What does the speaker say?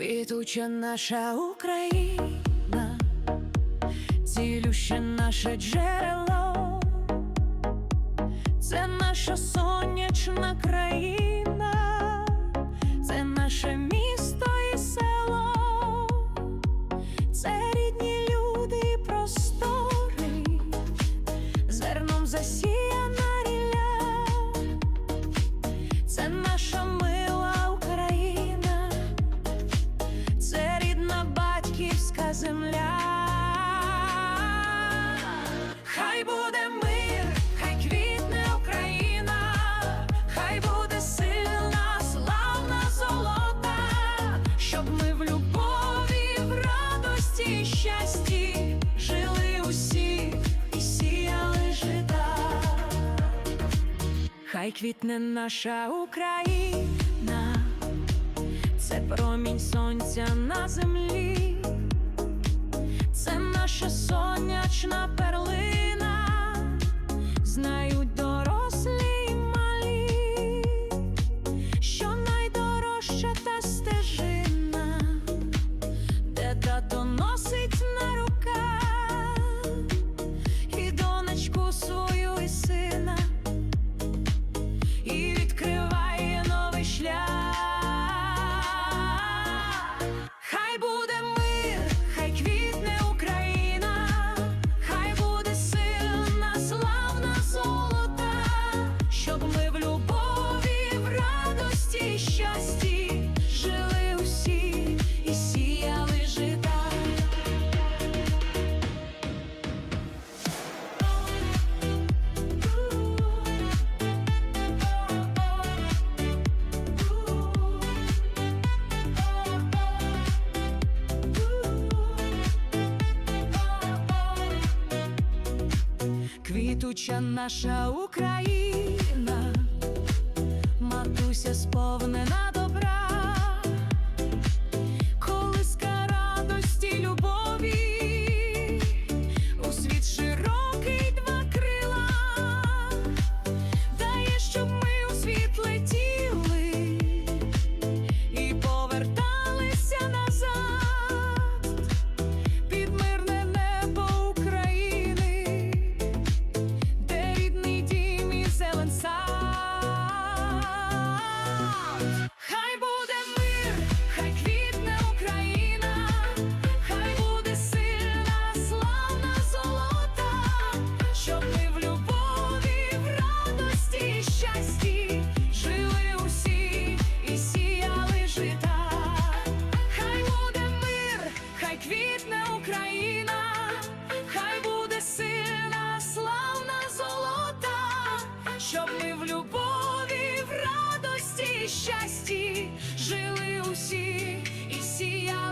Квітуча наша Україна, цілюще наше джерело, це наша сонячна країна, це наше місто і село, це рідні люди і простори, зерном засіяна ріля, це наша мила земля. Хай буде мир, хай квітне Україна, хай буде сильна, славна золота, щоб ми в любові, в радості і щасті жили усі і сіяли жита. Хай квітне наша Україна, це промінь сонця на землі, наша сонячна перлина, Квітуча наша Україна, матуся сповнена квітне Україна, хай буде сильна, славна золота, щоб ми в любові, в радості, щасті жили усі і сіяли.